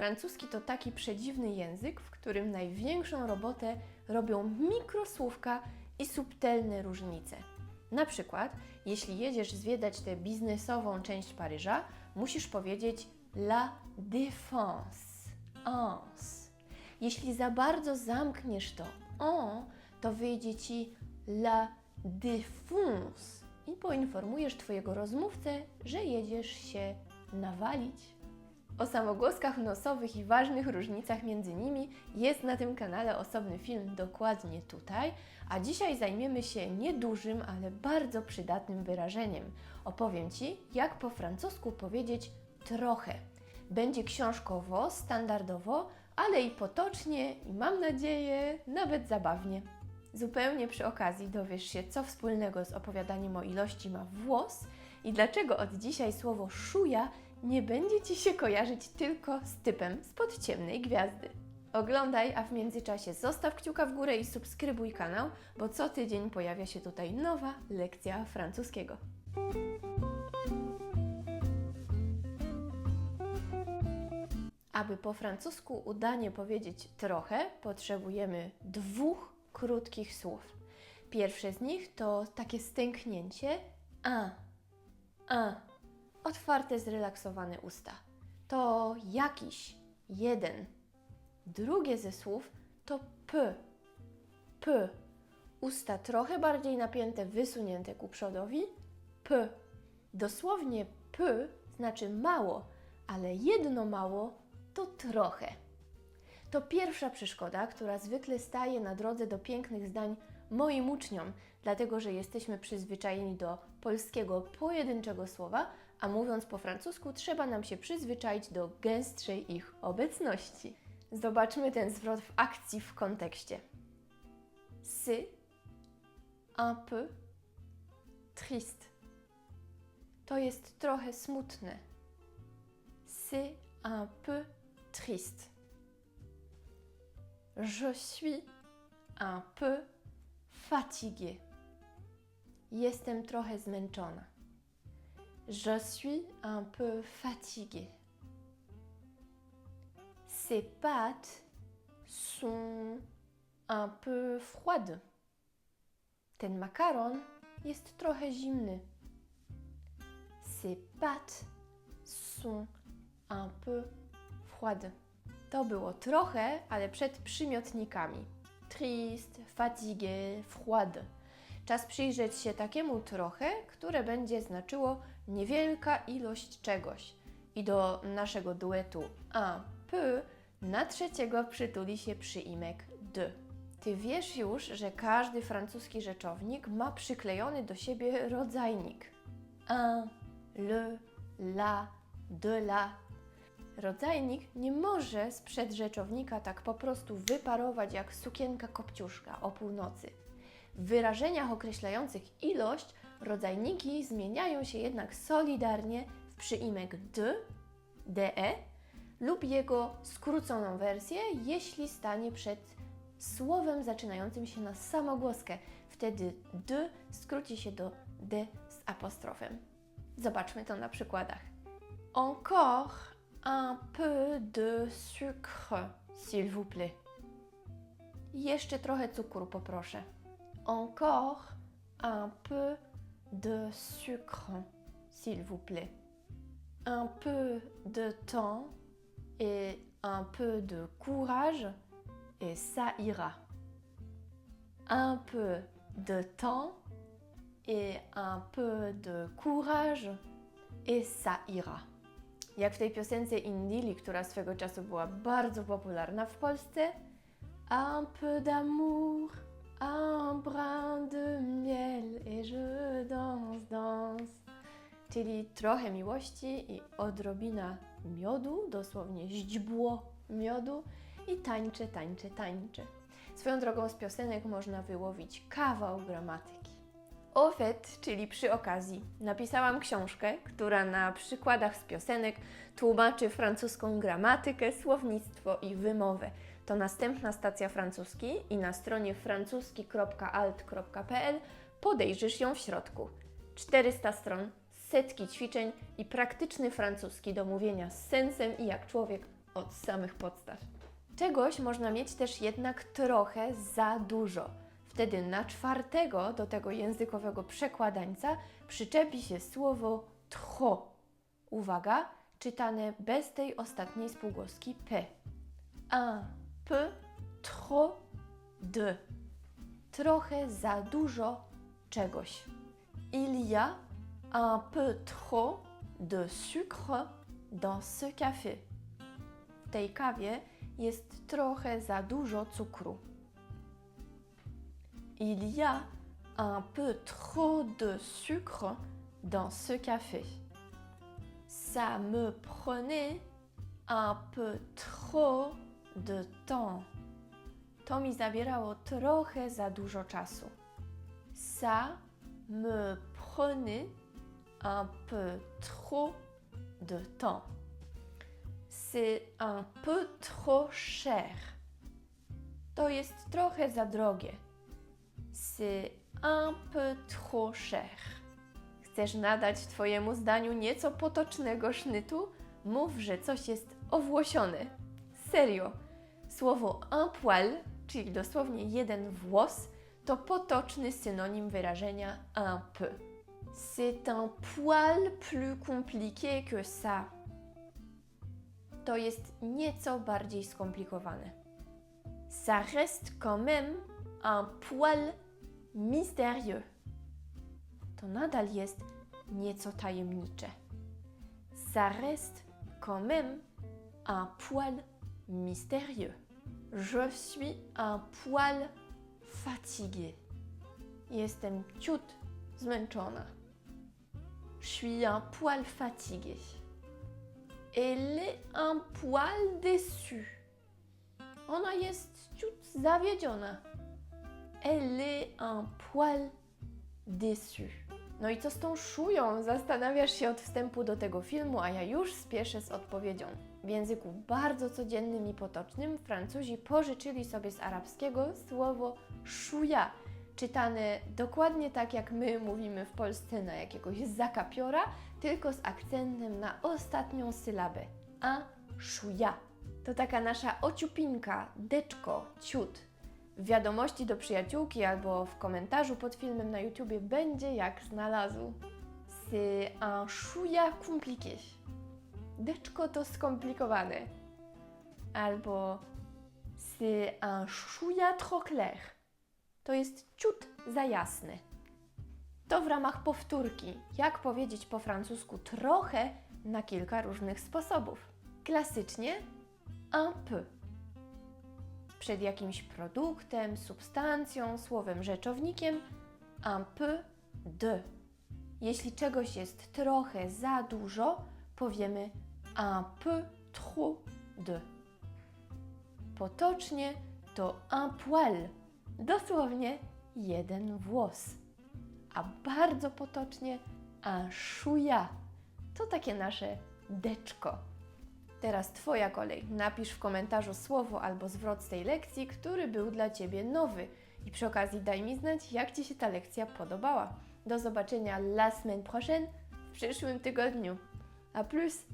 Francuski to taki przedziwny język, w którym największą robotę robią mikrosłówka i subtelne różnice. Na przykład, jeśli jedziesz zwiedzać tę biznesową część Paryża, musisz powiedzieć La Défense. Ans. Jeśli za bardzo zamkniesz to en, to wyjdzie ci La Défonce i poinformujesz Twojego rozmówcę, że jedziesz się nawalić. O samogłoskach nosowych i ważnych różnicach między nimi jest na tym kanale osobny film dokładnie tutaj, a dzisiaj zajmiemy się niedużym, ale bardzo przydatnym wyrażeniem. Opowiem Ci, jak po francusku powiedzieć trochę. Będzie książkowo, standardowo, ale i potocznie i mam nadzieję nawet zabawnie. Zupełnie przy okazji dowiesz się, co wspólnego z opowiadaniem o ilości ma włos i dlaczego od dzisiaj słowo szuja nie będzie Ci się kojarzyć tylko z typem spod ciemnej gwiazdy. Oglądaj, a w międzyczasie zostaw kciuka w górę i subskrybuj kanał, bo co tydzień pojawia się tutaj nowa lekcja francuskiego. Aby po francusku udanie powiedzieć trochę, potrzebujemy dwóch krótkich słów. Pierwsze z nich to takie stęknięcie un, un, otwarte, zrelaksowane usta. To jakiś, jeden. Drugie ze słów to p, p. Usta trochę bardziej napięte, wysunięte ku przodowi, p. Dosłownie p znaczy mało, ale jedno mało to trochę. To pierwsza przeszkoda, która zwykle staje na drodze do pięknych zdań moim uczniom, dlatego że jesteśmy przyzwyczajeni do polskiego pojedynczego słowa, a mówiąc po francusku trzeba nam się przyzwyczaić do gęstszej ich obecności. Zobaczmy ten zwrot w akcji w kontekście. C'est un peu triste. To jest trochę smutne. C'est un peu triste. Je suis un peu fatiguée. Jestem trochę zmęczona. Je suis un peu fatiguée. Ces pâtes sont un peu froides. Ten makaron jest trochę zimny. Ces pâtes sont un peu froides. To było trochę, ale przed przymiotnikami. Triste, fatigué, froide. Czas przyjrzeć się takiemu trochę, które będzie znaczyło niewielka ilość czegoś. I do naszego duetu un peu na trzeciego przytuli się przyimek de. Ty wiesz już, że każdy francuski rzeczownik ma przyklejony do siebie rodzajnik. Un, le, la, de la, Rodzajnik nie może sprzed rzeczownika tak po prostu wyparować jak sukienka kopciuszka o północy. W wyrażeniach określających ilość rodzajniki zmieniają się jednak solidarnie w przyimek d, de lub jego skróconą wersję, jeśli stanie przed słowem zaczynającym się na samogłoskę. Wtedy d skróci się do d z apostrofem. Zobaczmy to na przykładach. Encore un peu de sucre, s'il vous plaît. Jeszcze trochę cukru poproszę. Encore un peu de sucre, s'il vous plaît. Un peu de temps et un peu de courage et ça ira. Un peu de temps et un peu de courage et ça ira. Jak w tej piosence Indili, która czasu była bardzo popularna w Polsce. Un peu d'amour, un brin de miel et je danse, danse. Czyli trochę miłości i odrobina miodu, dosłownie źdźbło miodu i tańczę, tańczę, tańczę. Swoją drogą z piosenek można wyłowić kawał gramatyki. Fait, czyli przy okazji, napisałam książkę, która na przykładach z piosenek tłumaczy francuską gramatykę, słownictwo i wymowę. To następna stacja francuski i na stronie francuski.alt.pl podejrzysz ją w środku. 400 stron, setki ćwiczeń i praktyczny francuski do mówienia z sensem i jak człowiek od samych podstaw. Czegoś można mieć też jednak trochę za dużo. Wtedy na czwartego do tego językowego przekładańca przyczepi się słowo trop. Uwaga, czytane bez tej ostatniej spółgłoski p. Un peu trop de. Trochę za dużo czegoś. Il y a un peu trop de sucre dans ce café. W tej kawie jest trochę za dużo cukru. Il y a un peu trop de sucre dans ce café. Ça me prenait un peu trop de temps. Ça me prenait un peu trop de temps. C'est un peu trop cher. To jest trochę za drogie. C'est un peu trop cher. Chcesz nadać Twojemu zdaniu nieco potocznego sznytu? Mów, że coś jest owłosione. Serio. Słowo un poil, czyli dosłownie jeden włos, to potoczny synonim wyrażenia un peu. C'est un poil plus compliqué que ça. To jest nieco bardziej skomplikowane. Ça reste quand même un poil mystérieux. To nadal jest nieco tajemnicze. Ça reste quand même un poil mystérieux. Je suis un poil fatiguée. Jestem ciut zmęczona. Je suis un poil fatiguée. Elle est un poil déçue. Ona jest ciut zawiedziona. Elle est un poil déçue. No i co z tą szują? Zastanawiasz się od wstępu do tego filmu, a ja już spieszę z odpowiedzią. W języku bardzo codziennym i potocznym Francuzi pożyczyli sobie z arabskiego słowo szuja, czytane dokładnie tak jak my mówimy w Polsce na jakiegoś zakapiora, tylko z akcentem na ostatnią sylabę. A szuja. To taka nasza ociupinka, deczko, ciut. W wiadomości do przyjaciółki albo w komentarzu pod filmem na YouTubie będzie jak znalazł. C'est un chouïa compliqué. Deczko to skomplikowane. Albo c'est un chouïa trop clair. To jest ciut za jasny. To w ramach powtórki. Jak powiedzieć po francusku trochę na kilka różnych sposobów. Klasycznie un peu przed jakimś produktem, substancją, słowem rzeczownikiem un peu de. Jeśli czegoś jest trochę za dużo, powiemy un peu trop de. Potocznie to un poil, dosłownie jeden włos. A bardzo potocznie un chouïa. To takie nasze deczko. Teraz Twoja kolej. Napisz w komentarzu słowo albo zwrot z tej lekcji, który był dla Ciebie nowy. I przy okazji daj mi znać, jak Ci się ta lekcja podobała. Do zobaczenia la semaine prochaine w przyszłym tygodniu. A plus!